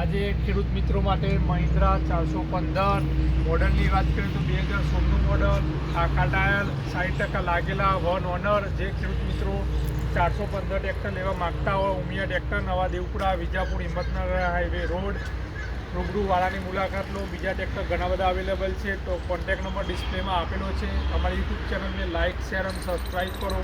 આજે ખેડૂત મિત્રો માટે મહિન્દ્રા ચારસો પંદર મોડલની વાત કરીએ તો બે હજાર સોળનું મોડલ આખા ટાયર સાઠ ટકા લાગેલા વન ઓનર. જે ખેડૂત મિત્રો ચારસો પંદર ટ્રેક્ટર લેવા માગતા હોય, ઉમિયા ટ્રેક્ટર, નવા દેવપુરા, વિજાપુર, હિંમતનગર હાઈવે રોડ રૂબરૂ વાળાની મુલાકાત લો. બીજા ટ્રેક્ટર ઘણા બધા અવેલેબલ છે, તો કોન્ટેક્ટ નંબર ડિસ્પ્લેમાં આપેલો છે. અમારી યુટ્યુબ ચેનલને લાઇક શેર અને સબસ્ક્રાઈબ કરો.